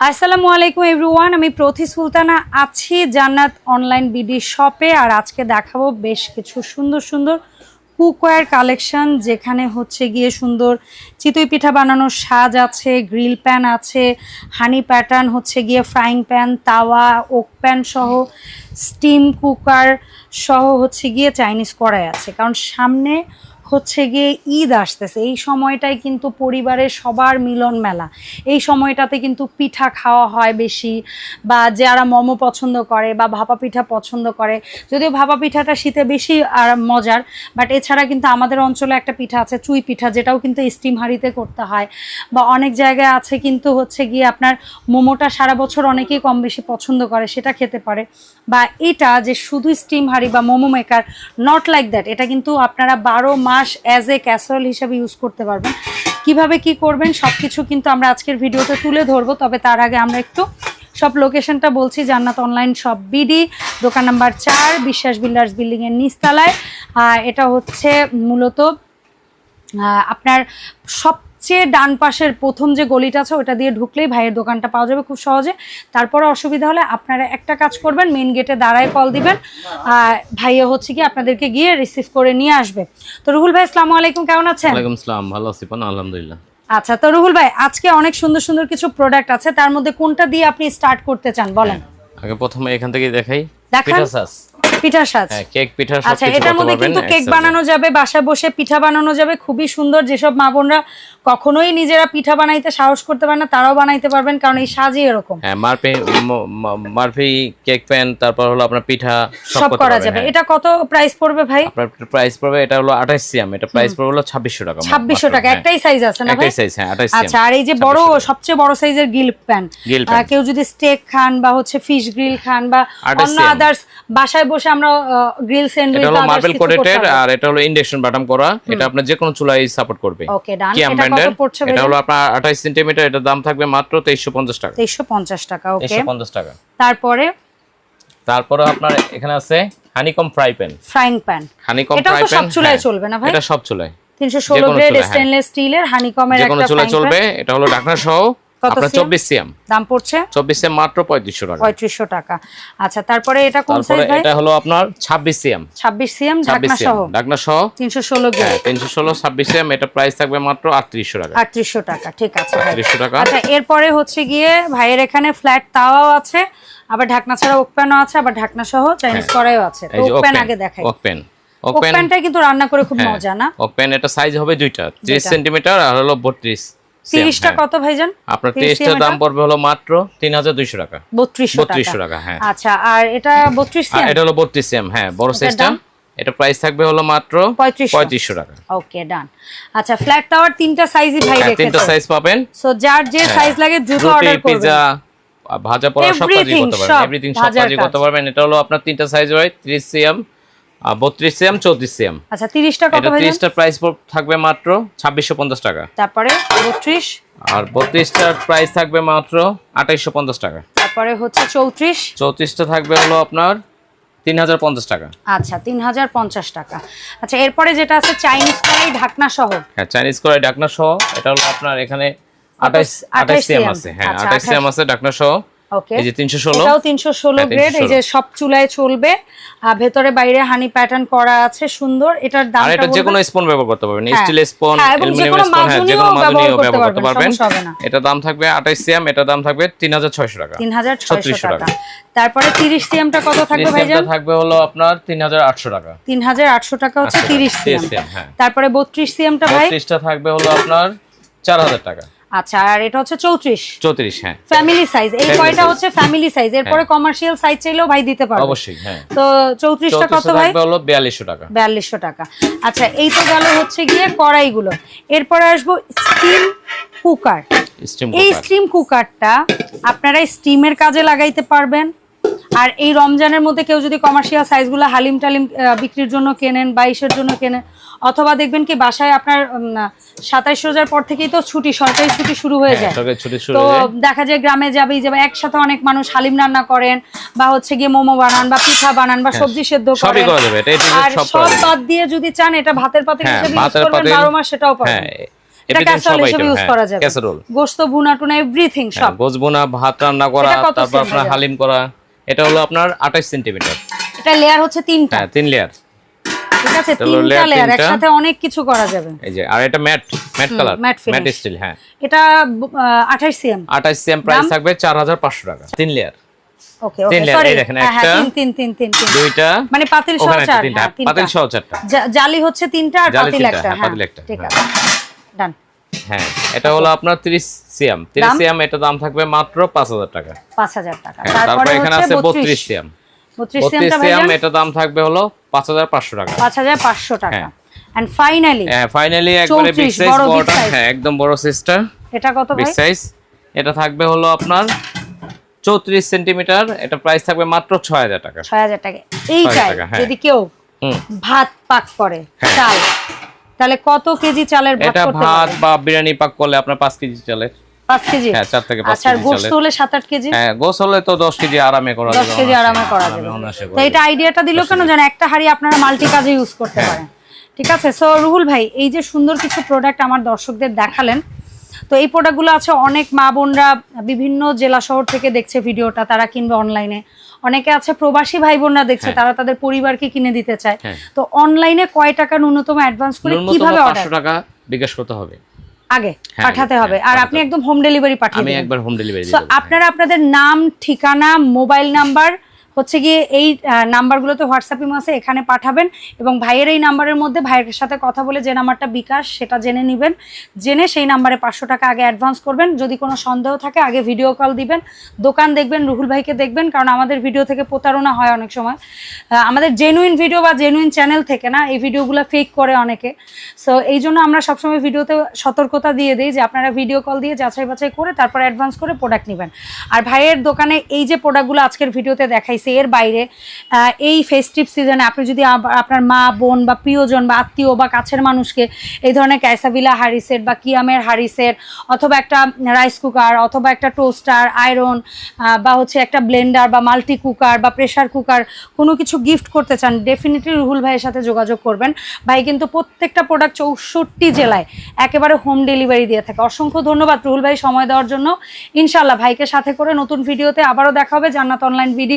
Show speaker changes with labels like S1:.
S1: আসসালামু আলাইকুম এভরিওয়ান আমি প্রতি সুলতানা আছি জান্নাত অনলাইন বিডি শপে আর আজকে দেখাবো বেশ কিছু সুন্দর সুন্দর কুকওয়্যার কালেকশন যেখানে হচ্ছে গিয়ে সুন্দর চিতই পিঠা বানানোর সাজ আছে গ্রিল প্যান আছে হানি প্যাটার্ন হচ্ছে গিয়ে ফ্রাইং প্যান তাওয়া ওক প্যান সহ স্টিম কুকার সহ হচ্ছে গিয়ে চাইনিজ কড়াই আছে। কারণ সামনে হচ্ছে গিয়ে ঈদ আসতেছে। এই সময়টাই কিন্তু পরিবারের সবার মিলন মেলা। এই সময়টাতে কিন্তু পিঠা খাওয়া হয় বেশি বা যারা মোমো পছন্দ করে বা ভাপা পিঠা পছন্দ করে, যদিও ভাপা পিঠাটা শীতে বেশি আর মজার বাট এছাড়া কিন্তু আমাদের অঞ্চলে একটা পিঠা আছে, চুই পিঠা, যেটাও কিন্তু স্টিম হাঁড়িতে করতে হয়। বা অনেক জায়গায় আছে কিন্তু হচ্ছে গিয়ে আপনার মোমোটা সারা বছর অনেকেই কম বেশি পছন্দ করে, সেটা খেতে পারে। বা এটা যে শুধু স্টিম হাঁড়ি বা momo maker not like that এটা কিন্তু আপনারা বারো মাস অ্যাজ এ ক্যাসরল হিসাবে ইউজ করতে পারবেন। কীভাবে কি করবেন সব কিছু কিন্তু আমরা আজকের ভিডিওতে তুলে ধরবো, তবে তার আগে আমরা একটু সব লোকেশনটা বলছি, জান্নাত অনলাইন সব বিডি দোকান নাম্বার চার, বিশ্বাস বিল্ডার্স বিল্ডিংয়ের নিচতলায়। এটা হচ্ছে মূলত আপনার আপনার সবচেয়ে ডান পাশের প্রথম যে গলিটা আছে ওটা দিয়ে ঢুকলেই ভাইয়ের দোকানটা পাওয়া যাবে খুব সহজে। তারপরে অসুবিধা হলে আপনারা একটা কাজ করবেন মেন গেটে দাঁড়ায় কল দিবেন। আর ভাইয়া হচ্ছে কি আপনাদেরকে গিয়ে রিসিভ করে নিয়ে আসবে। তো রুহুল ভাই আসসালামু আলাইকুম কেমন আছেন?
S2: ওয়ালাইকুম সালাম ভালো আছি আলহামদুলিল্লাহ।
S1: আচ্ছা তো রুহুল ভাই আজকে অনেক সুন্দর সুন্দর কিছু প্রোডাক্ট আছে তার মধ্যে কোনটা দিয়ে আপনি স্টার্ট করতে চান বলেন।
S2: আগে প্রথমে এখান থেকে দেখাই।
S1: দেখান।
S2: পিঠা
S1: সাজ।
S2: হ্যাঁ কেক পিঠা সব
S1: আচ্ছা এটার মধ্যে কিন্তু কেক বানানো যাবে বাসায় বসে পিঠা বানানো যাবে। খুবই সুন্দর যেসব মা বোনরা কখনোই নিজেরা পিঠা বানাইতে সাহস করতে পারে না তারাও বানাইতে পারবেন কারণ এই সাজই এরকম।
S2: হ্যাঁ মারপি ম- ম- মারপি কেক প্যান তারপর হলো আপনার পিঠা সব
S1: সব করা যাবে।
S2: হ্যাঁ।
S1: এটা কত প্রাইস পড়বে ভাই?
S2: আপনার প্রাইস পড়বে এটা হলো 28 সিএম এটা প্রাইস পড়বে হলো 2600 টাকা
S1: ছাব্বিশশো
S2: মাত্র,
S1: টাকা। একটাই সাইজ আছে না ভাই?
S2: একটাই সাইজ হ্যাঁ 28
S1: আচ্ছা আর এই যে বড় সবচেয়ে বড় সাইজের গ্রিল প্যান কেউ যদি স্টেক খান বা হচ্ছে ফিশ গ্রিল খান বা অন্য আদার্স বাসায় বসে আমরা গ্রিল স্যান্ডউইচ
S2: এটা হলো মার্বেল কোটেড আর এটা হলো ইন্ডাকশন বাটাম করা। এটা আপনার যে কোনো চুলায় সাপোর্ট করবে।
S1: ওকে ডান। এটা কত পড়ছে
S2: এটা হলো আপনার 28 সেন্টিমিটার। এটার দাম থাকবে মাত্র 2350 টাকা।
S1: তেইশশো পঞ্চাশ টাকা ওকে।
S2: 2350 টাকা।
S1: তারপরে?
S2: তারপরে আপনার এখানে আছে honeycomb fry pan.
S1: Frying pan.
S2: Honeycomb fry pan
S1: সব চুলায় চলবে না ভাই?
S2: এটা সব চুলায়।
S1: তিনশো ষোলো
S2: যেকোনো
S1: গ্রেড
S2: হ্যাঁ।
S1: স্টেনলেস স্টিলের হানিকমের একটা
S2: চুলায় চলবে। এটা হলো ঢাকনা সহ আপনার 24 সিএম।
S1: দাম পড়ছে?
S2: 24 সিএম মাত্র 3500 টাকা।
S1: পঁয়ত্রিশশো টাকা। আচ্ছা তারপরে এটা কোন সাইজ ভাই?
S2: এটা হলো আপনার 26 সিএম।
S1: ছাব্বিশ সিএম ঢাকনা সহ?
S2: ঢাকনা সহ?
S1: তিনশো ষোলো
S2: হ্যাঁ 316 26 সিএম এটা প্রাইস থাকবে মাত্র 3800 টাকা।
S1: আটত্রিশশো টাকা ঠিক আছে
S2: 3800 টাকা।
S1: আচ্ছা এরপরে হচ্ছে গিয়ে ভাইয়ের এখানে ফ্ল্যাট তাওয়াও আছে আবার ঢাকনা ছাড়া ওকপ্যানও আছে আবার ঢাকনা সহ চাইনিজ কড়াইও আছে। তো
S2: হ্যাঁ। ওপেন
S1: আগে দেখাই।
S2: ওপেন ওপেন
S1: ওকপ্যানটা কিন্তু রান্না করে খুব মজা না?
S2: ওপেন এটা সাইজ হবে দুইটা 30
S1: দুইটা।
S2: সেন্টিমিটার আর হলো 32 CM,
S1: তিরিশটা
S2: হ্যাঁ।
S1: কত ভাইজান?
S2: আপনার
S1: 30
S2: দাম পড়বে হলো মাত্র 3200 টাকা।
S1: বত্রিশশো
S2: 3200 টাকা, হ্যাঁ।
S1: আচ্ছা আর এটা বত্রিশ
S2: আর এটা হলো 32 সিএম হ্যাঁ বড়
S1: দাম?
S2: এটা প্রাইস থাকবে হলো মাত্র
S1: 3500
S2: 3500 টাকা।
S1: ওকে ডান আচ্ছা ফ্ল্যাট টাওয়ার তিনটা সাইজই ভাই
S2: হ্যাঁ তিনটা সাইজ পাবেন।
S1: সো যার যে সাইজ লাগে দ্রুত অর্ডার করবেন।
S2: পিজা ভাজা পোড়া সব কাজই করতে পারবেন। এভরিথিং সব কাজই করতে পারবেন। এটা হলো আপনার তিনটা সাইজ হয় 30 সিএম 32 সিএম 34 সিএম।
S1: আচ্ছা তিরিশটা কত
S2: এটা 30 টার প্রাইস থাকবে মাত্র 2650 টাকা।
S1: তারপরে বত্রিশ?
S2: আর 32 টার প্রাইস থাকবে মাত্র 2850 টাকা।
S1: তারপরে হচ্ছে চৌত্রিশ?
S2: 34 টা থাকবে হলো আপনার 3050 টাকা।
S1: আচ্ছা তিন হাজার পঞ্চাশ টাকা। আচ্ছা এরপরে যেটা আছে চাইনিজ কড়াই ঢাকনা সহ
S2: হ্যাঁ চাইনিজ করে ডাকনা সহ এটা হলো আপনার এখানে 28
S1: 28
S2: 28 সিএম আছে। হ্যাঁ
S1: আচ্ছা,
S2: 28 সিএম আছে ডাকনা সহ এই যে 316
S1: এটাও তিনশো ষোলো গ্রেড এই যে সব চুলায় চলবে। আর ভেতরে বাইরে হানি প্যাটার্ন করা আছে সুন্দর। এটার
S2: আর এটা যে কোনো স্পুন ব্যবহার করতে পারবেন। স্টিল স্পুন অ্যালুমিনিয়াম হ্যাঁ যে কোনো
S1: মাজনিও ব্যবহার
S2: করতে। এটা দাম থাকবে 28 সিএম এটা দাম থাকবে 3600 টাকা।
S1: তিন হাজার
S2: 3600
S1: টাকা। তারপরে তিরিশ সিএমটা কত থাকবে ভাইজান?
S2: থাকবে হলো আপনার 3800 টাকা।
S1: তিন হাজার আটশো টাকা হচ্ছে
S2: 30
S1: সিএম।
S2: হ্যাঁ।
S1: তারপরে বত্রিশ সিএমটা ভাই?
S2: 32 টা থাকবে হলো আপনার 4000 টাকা।
S1: আচ্ছা আর এটা হচ্ছে চৌত্রিশ।
S2: 34 হ্যাঁ।
S1: ফ্যামিলি সাইজ এই কয়টা হচ্ছে ফ্যামিলি সাইজ এরপরে কমার্শিয়াল সাইজ চাইলেও ভাই দিতে পারবে।
S2: অবশ্যই হ্যাঁ।
S1: তো চৌত্রিশটা কত ভাই?
S2: হলো 4200 টাকা।
S1: বিয়াল্লিশশো টাকা। আচ্ছা এই তো গেল হচ্ছে গিয়ে কড়াইগুলো। এরপরে আসব স্টিম কুকার এই স্টিম কুকারটা আপনারা স্টিমের কাজে লাগাইতে পারবেন। আর এই রমজানের মধ্যে কেউ যদি কমার্শিয়াল সাইজগুলো হালিম টালিম বিক্রির জন্য কেনেন বাইশের জন্য কেনেন অথবা দেখবেন কি বাসায় আপনার সাতাইশ রোজার পর থেকেই তো ছুটি সরকারি ছুটি শুরু হয়ে যায়।
S2: ছুটি শুরু
S1: তো দেখা যায় গ্রামে যাবেই যাবে একসাথে অনেক মানুষ হালিম রান্না করেন বা হচ্ছে গিয়ে মোমো বানান বা পিঠা বানান বা সবজি সেদ্ধ
S2: হ্যাঁ,
S1: করেন।
S2: যাবে,
S1: আর
S2: সব যাবে।
S1: বাদ দিয়ে যদি চান এটা ভাতের পাতে
S2: হ্যাঁ,
S1: হিসেবে ইউজ করবেন বারো মাস সেটাও পাবেন।
S2: হ্যাঁ
S1: এটা
S2: Everything
S1: ক্যাসারোল হিসেবে ইউজ
S2: হ্যাঁ,
S1: করা যাবে।
S2: ক্যাসারোল।
S1: গোস্ত ভুনা টুনা এভরিথিং সব।
S2: ভাত রান্না করা তারপর আপনার হালিম করা এটা হলো আপনার সেন্টিমিটার।
S1: এটা লেয়ার হচ্ছে তিনটা।
S2: হ্যাঁ তিন লেয়ার
S1: ঠিক আছে তিনটা লেয়ার একসাথে অনেক কিছু করা যাবে।
S2: এই যে আর এটা matte matte colour matte steel হ্যাঁ।
S1: এটা আঠাশ সিএম
S2: আঠাশ সিএম প্রাইস থাকবে চার হাজার পাঁচশো টাকা। তিন লেয়ার
S1: ওকে ওকে সরি
S2: দেখেন,
S1: হ্যাঁ
S2: একটা,
S1: তিন তিন তিন তিন তিন।
S2: দুইটা
S1: মানে পাতিল সহ চার
S2: তিনটা
S1: তিনটা।
S2: পাতিল সহ চারটা।
S1: জালি হচ্ছে তিনটা আর পাতিল একটা
S2: হ্যাঁ,
S1: হ্যাঁ ঠিক
S2: হ্যাঁ।
S1: আছে। ডান
S2: হ্যাঁ এটা হলো আপনার তিরিশ সিএম এটা দাম থাকবে মাত্র পাঁচ হাজার টাকা। তারপরে এখানে আছে বত্রিশ।
S1: বত্রিশ
S2: সিএম
S1: বত্রিশ
S2: বত্রিশ
S1: সিএমটা
S2: সিএম এটা দাম থাকবে হলো পাঁচ হাজার পাঁচশো টাকা।
S1: পাঁচ হাজার পাঁচশো টাকা। এন্ড ফাইনালি
S2: হ্যাঁ ফাইনালি হ্যাঁ, একবারে বিগ সাইজ বড়টা। হ্যাঁ একদম বড়
S1: এটা কত ভাই?
S2: বিগ সাইজ এটা থাকবে হলো আপনার 34 সেন্টিমিটার। এটা প্রাইস থাকবে মাত্র 6000 টাকা।
S1: 6000 টাকা।
S2: হ্যাঁ।
S1: যদি কেউ ভাত পাক করে
S2: হ্যাঁ।
S1: চাল তাহলে কত কেজি চালের ভাত করতে
S2: এটা
S1: ভাত
S2: বা বিরিয়ানি পাক করলে আপনার 5 কেজি চালের। 5
S1: আচ্ছা,
S2: তো
S1: দিল কেন? একটা আপনারা মাল্টি ইউজ করতে পারেন। ঠিক আছে? সো রুহুল ভাই এই যে সুন্দর কিছু প্রোডাক্ট আমার দর্শকদের দেখালেন তো এই আছে অনেক মা বোনরা বিভিন্ন জেলা শহর থেকে দেখছে ভিডিওটা তারা কিনবে অনলাইনে অনেকে আছে প্রবাসী ভাই বোনরা দেখছে তারা তাদের পরিবারকে কিনে দিতে চায়। তো অনলাইনে কয় টাকা ন্যূনতম অ্যাডভান্স করে কীভাবে
S2: করতে হবে।
S1: আগে
S2: হ্যাঁ,
S1: পাঠাতে
S2: হ্যাঁ,
S1: হবে। আর আপনি একদম হোম ডেলিভারি পাঠিয়ে
S2: আমি একবার হোম ডেলিভারি
S1: আপনারা আপনাদের নাম ঠিকানা মোবাইল নাম্বার হচ্ছে গিয়ে এই নাম্বারগুলো তো হোয়াটসঅ্যাপ ইমো আছে, এখানে পাঠাবেন এবং ভাইয়ের এই নাম্বারের মধ্যে ভাইয়ের সাথে কথা বলে যে নাম্বারটা বিকাশ সেটা জেনে নেবেন। জেনে সেই নাম্বারে পাঁচশো টাকা আগে অ্যাডভান্স করবেন। যদি কোনো সন্দেহ থাকে, আগে ভিডিও কল দিবেন। দোকান দেখবেন, রুহুল ভাইকে দেখবেন, কারণ আমাদের ভিডিও থেকে প্রতারণা হয় অনেক সময়। আমাদের জেনুইন ভিডিও বা জেনুইন চ্যানেল থেকে না, এই ভিডিওগুলো ফেক করে অনেকে। সো এই জন্য আমরা সবসময় ভিডিওতে সতর্কতা দিয়ে দিই যে আপনারা ভিডিও কল দিয়ে যাচাই বাছাই করে তারপর অ্যাডভান্স করে প্রোডাক্ট নেবেন। আর ভাইয়ের দোকানে এই যে প্রোডাক্টগুলো আজকের ভিডিওতে দেখাইছে এর বাইরে এই ফেস্টিভ সিজনে আপনি যদি আপনার মা, বোন বা প্রিয়জন বা আত্মীয় বা কাছের মানুষকে এই ধরনের ক্যাসাভিলা হাড়ি সেট বা কিয়ামের হাড়ি সেট অথবা একটা রাইস কুকার অথবা একটা টোস্টার আয়রন বা হচ্ছে একটা ব্লেন্ডার বা মাল্টি কুকার বা প্রেশার কুকার কোনো কিছু গিফট করতে চান ডেফিনেটলি রুহুল ভাইয়ের সাথে যোগাযোগ করবেন। ভাই, কিন্তু প্রত্যেকটা প্রোডাক্ট চৌষট্টি জেলায় একেবারে হোম ডেলিভারি দিয়ে থাকে। অসংখ্য ধন্যবাদ রুহুল ভাই সময় দেওয়ার জন্য। ইনশাল্লাহ ভাইকে সাথে করে নতুন ভিডিওতে আবারও দেখা হবে। জান্নাত অনলাইন বিডি